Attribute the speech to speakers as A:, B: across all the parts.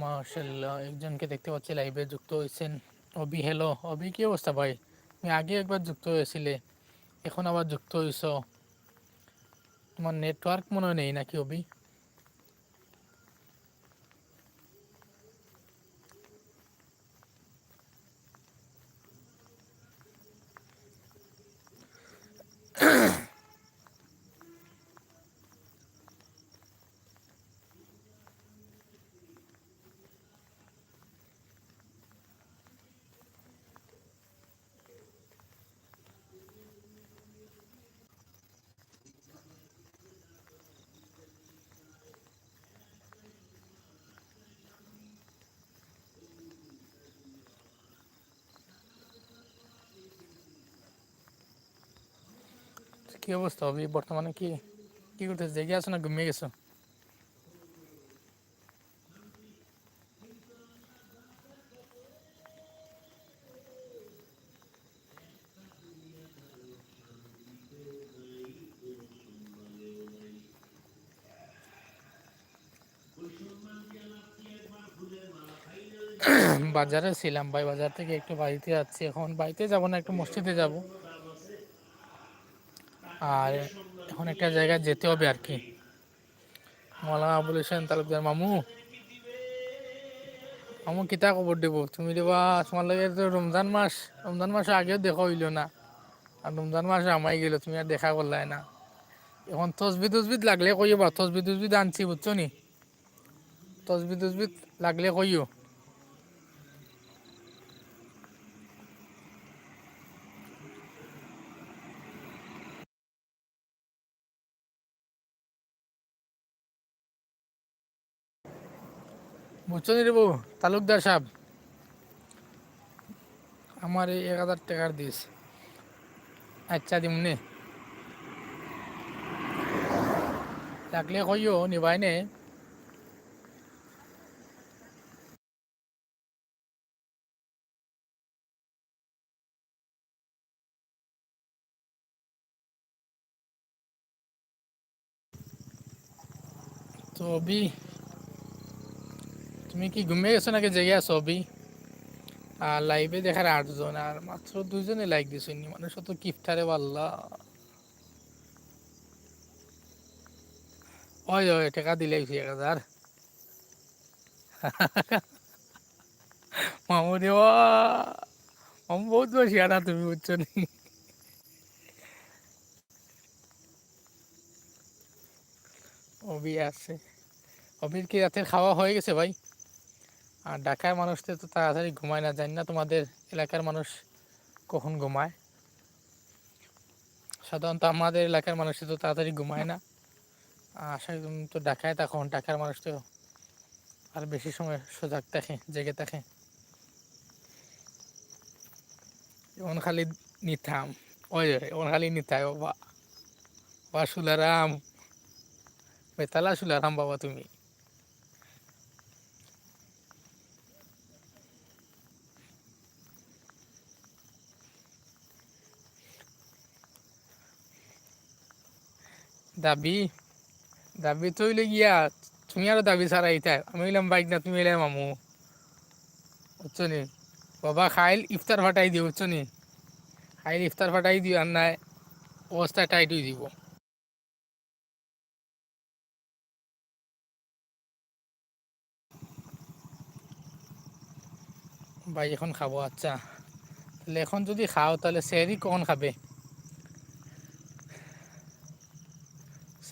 A: মাশাল্লাহ একজনকে দেখতে পাচ্ছি লাইভে যুক্ত হয়েছেন। অবি হ্যালো অবি কি অবস্থা ভাই? তুমি আগে একবার যুক্ত হয়েছিলে, এখন আবার যুক্ত হয়েছ। তোমার নেটওয়ার্ক মনে নেই নাকি অবি কি অবস্থা? অবি বর্তমানে কি কি করতেছো? জেগে আছো না ঘুমিয়ে গেছো? বাজারে ছিলাম, ভাই। বাজার থেকে একটু বাড়িতে যাচ্ছি। এখন বাড়িতে যাব না, একটু মসজিদে যাব। আর এখন একটা জায়গায় যেতে হবে আর কি। মৌলানা আবুল হোসেন তালুকদার মামু। মামু, কিতা খবর দেব? তুমি দেবা তোমার লাগে তো রমজান মাস রমজান মাসে আগেও দেখা হইল না। আর রমজান মাসে আমাই গেল, তুমি আর দেখা করলাই না। এখন তসবি তসবিদ লাগলে কইও বা তসবি তসবিদ আনছি বুঝছ নি? তসবি তসবিদ লাগলে কইও বুঝছ নি তালুকদার সাহেব, আমার এই এক হাজার টাকার দিস। আচ্ছা দিমনে লাগলে কইও, নিবাই নে। তো অবি তুমি কি ঘুমিয়ে গেছো নাকি জেগে আছো অবি? আর লাইভে দেখার আটজন আর মাত্র দুজনে লাইক দিছেনি মানুষ তো কিফটারে পাল্লা ওই ওই টাকা দিলে এক হাজার। মামু দেওয়া মামু বহুত বেশি আনা তুমি, বুঝছ নি? অবি আছে। অবির কি রাতের খাওয়া হয়ে গেছে ভাই? আর ঢাকার মানুষদের তো তাড়াতাড়ি ঘুমায় না, জানি না তোমাদের এলাকার মানুষ কখন ঘুমায়। সাধারণত আমাদের এলাকার মানুষ তো তাড়াতাড়ি ঘুমায় না। আশা তো ঢাকায় তখন ঢাকার মানুষ তো আর বেশি সময় সজাগ থাকে, জেগে থাকে। যেমন খালি নিতাম, ওই এমন খালি নিতাই বাবা। বা সুলারাম, বেতালা সুলারাম বাবা তুমি। দাবি দাবি তো হইলে গিয়া তুমি আরও দাবি ছাড়া ইতা। আমি হইলাম বাইক না, তুমি হইলাম মামু। বুঝছ নি বাবা খাইল ইফতার ফাটাই দিও বুঝছ নি খাইল ইফতার ফাটাই দিও আর নাই অবস্থা টাইট হয়ে দিব। ভাই এখন খাব আচ্ছা। তাহলে এখন যদি খাও, তাহলে সেরি কখন খাবে?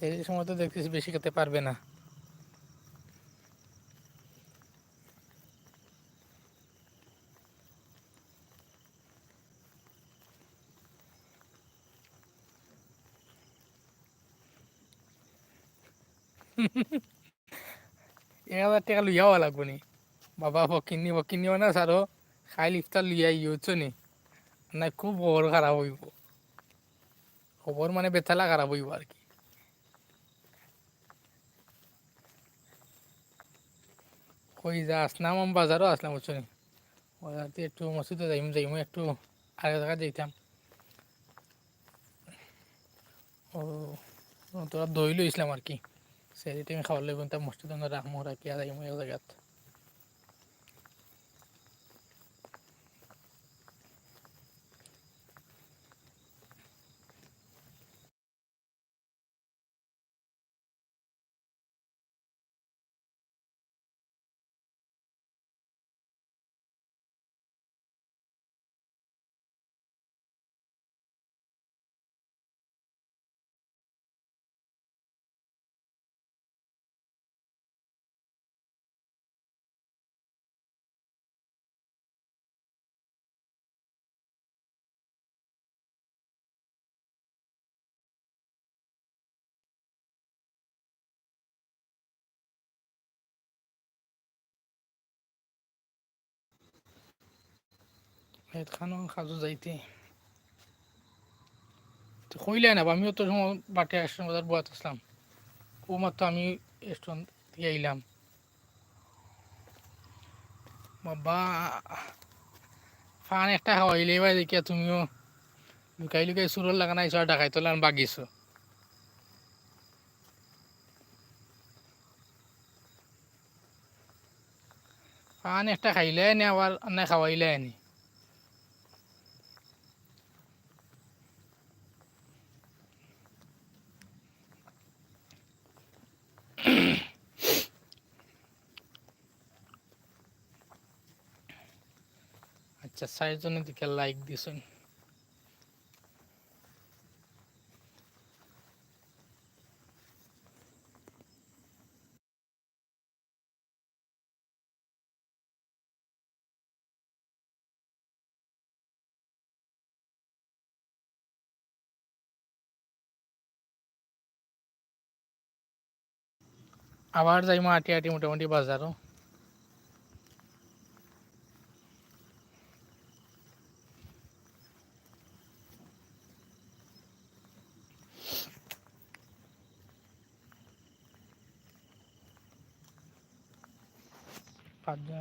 A: সেই সময় তো দেখতেছি বেশি খেতে পারবে না। এক হাজার টাকা লইয়াও লাগবো নি। বাবা ফকিনি ফকিনি মানে সারো খাই লিফটার লইয়া ইউছো নি? না খুব খবর খারাপ হইব। খবর মানে বেতালা খারাপ হইব আর কি। কই যা আসলাম, আমি বাজারও আসলাম বুঝছ নি? বাজারতে একটু মসজিদে যাইম যাইম একটু আগে জায়গা যাইতাম। ও, তোরা দই লইছিলাম আর কি। সেই টাইমে খাবার লাগবে তা মসজিদ রাখমো রাখিয়া যাইম এক জায়গাত। হেদ খানো খাজু যাইতে তো কইলে না আমিও তো সময় বাটে আসলাম বাজার বয়াত আসলাম ও মাত্র আমি স্টেশন থেকে আইলাম বাবা ফান একটা খাওয়াইলে এবার দেখিয়া তুমিও লুকাই লুকাই সুরল লাগা নাই আর ডাকাই তোলা বাগিছো ফান একটা খাইলে নে আবার না খাওয়াইলে নি আচ্ছা চাৰিজনে দিকে লাইক দিছোন আবার যাইমো আটি আটি মোটামুটি বাজারও।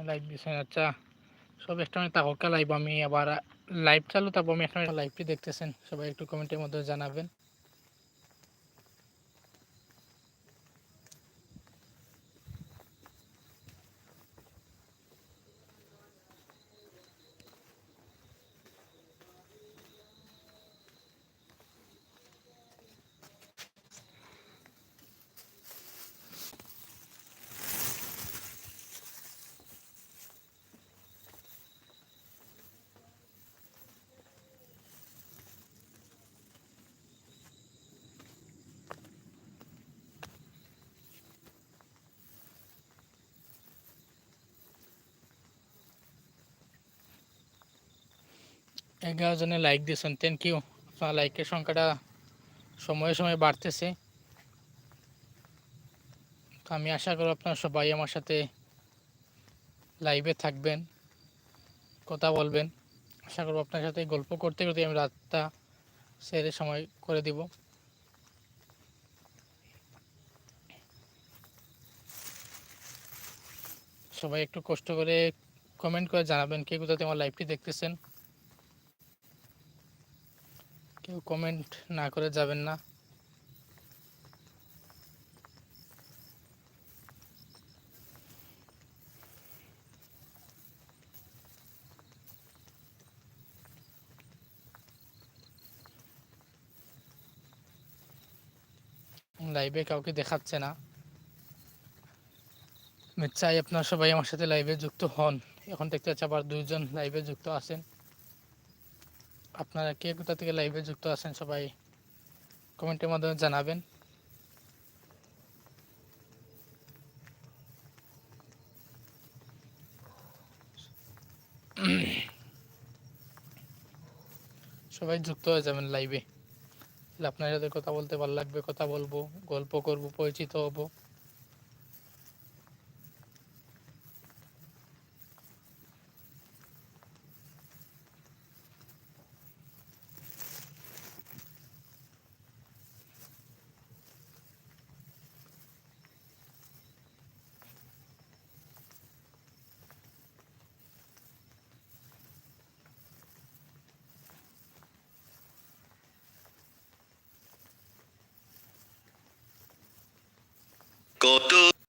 A: লাইভ দিচ্ছেন আচ্ছা। সব একটা তাহকা লাইভ আমি আবার লাইভ চালু তারপর আমি একটা লাইভটি দেখতেছেন। সবাই একটু কমেন্টের মধ্যে জানাবেন। এগারো জনে লাইক দিয়েছেন থ্যাংক ইউ আপনার লাইকের সংখ্যাটা সময়ে সময়ে বাড়তেছে। তো আমি আশা করি আপনারা সবাই আমার সাথে লাইভে থাকবেন, কথা বলবেন। আশা করব আপনার সাথে গল্প করতে করতে আমি রাতটা সেরে সময় করে দিব। সবাই একটু কষ্ট করে কমেন্ট করে জানাবেন কে কোথাতে আমার লাইভটি দেখতেছেন। কেউ কমেন্ট না করে যাবেন না। লাইভে কাউকে দেখাচ্ছে না। আমি চাই আপনার সবাই আমার সাথে লাইভে যুক্ত হন। এখন দেখতে পাচ্ছি আবার দুইজন লাইভে যুক্ত আছেন। আপনারা কে কোথা থেকে লাইভে যুক্ত আছেন সবাই কমেন্টের মাধ্যমে জানাবেন। সবাই যুক্ত হয়ে যাবেন লাইভে আপনার সাথে কথা বলতে ভালো লাগবে, কথা বলব, গল্প করব, পরিচিত হব।
B: 搞得